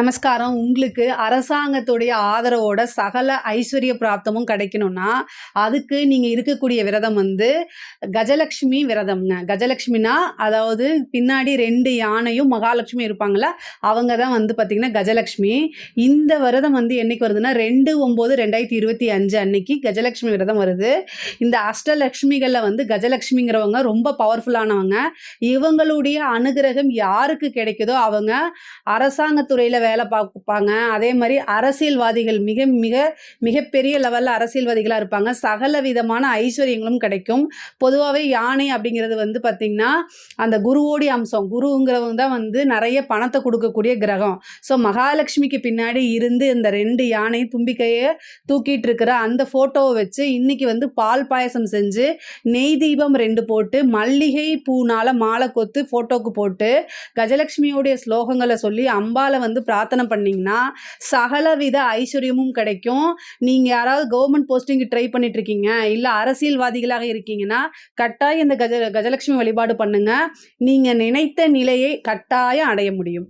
நமஸ்காரம். உங்களுக்கு அரசாங்கத்துடைய ஆதரவோட சகல ஐஸ்வர்ய பிராப்தமும் கிடைக்கணும்னா அதுக்கு நீங்கள் இருக்கக்கூடிய விரதம் வந்து கஜலக்ஷ்மி விரதம்ங்க. கஜலக்ஷ்மினா அதாவது பின்னாடி ரெண்டு யானையும் மகாலட்சுமி இருப்பாங்களா அவங்க தான் வந்து பார்த்திங்கன்னா கஜலக்ஷ்மி. இந்த விரதம் வந்து என்னைக்கு வருதுன்னா ரெண்டு ஒம்பது ரெண்டாயிரத்தி இருபத்தி அஞ்சு அன்னைக்கு கஜலக்ஷ்மி விரதம் வருது. இந்த அஷ்டலக்ஷ்மிகளில் வந்து கஜலக்ஷ்மிங்கிறவங்க ரொம்ப பவர்ஃபுல்லானவங்க இவங்களுடைய அனுகிரகம் யாருக்கு கிடைக்குதோ அவங்க அரசாங்கத்துறையில் வேலை பார்ப்பாங்க. அதே மாதிரி அரசியல்வாதிகள் மிக மிக மிகப்பெரிய லெவலில் அரசியல்வாதிகளாக இருப்பாங்க. சகல விதமான ஐஸ்வர்யங்களும் கிடைக்கும். பொதுவாகவே யானை அப்படிங்கிறது வந்து பார்த்திங்கன்னா அந்த குருவோடி அம்சம் குருங்கிறவங்க தான் வந்து நிறைய பணத்தை கொடுக்கக்கூடிய கிரகம். ஸோ மகாலட்சுமிக்கு பின்னாடி இருந்து இந்த ரெண்டு யானை தும்பிக்கையை தூக்கிட்டு இருக்கிற அந்த ஃபோட்டோவை வச்சு இன்னைக்கு வந்து பால் பாயசம் செஞ்சு நெய் தீபம் ரெண்டு போட்டு மல்லிகை பூனால மாலை கொத்து ஃபோட்டோக்கு போட்டு கஜலட்சுமியோடைய ஸ்லோகங்களை சொல்லி அம்பாலை வந்து பிரார்த்தனை பண்ணிங்கன்னா சகலவித ஐஸ்வர்யமும் கிடைக்கும். நீங்கள் யாராவது கவர்மெண்ட் போஸ்டிங்க்கு ட்ரை பண்ணிட்டு இருக்கீங்க இல்லை அரசியல்வாதிகளாக இருக்கீங்கன்னா கட்டாயம் இந்த கஜ கஜலட்சுமி வழிபாடு பண்ணுங்க. நீங்கள் நினைத்த நிலையை கட்டாயம் அடைய முடியும்.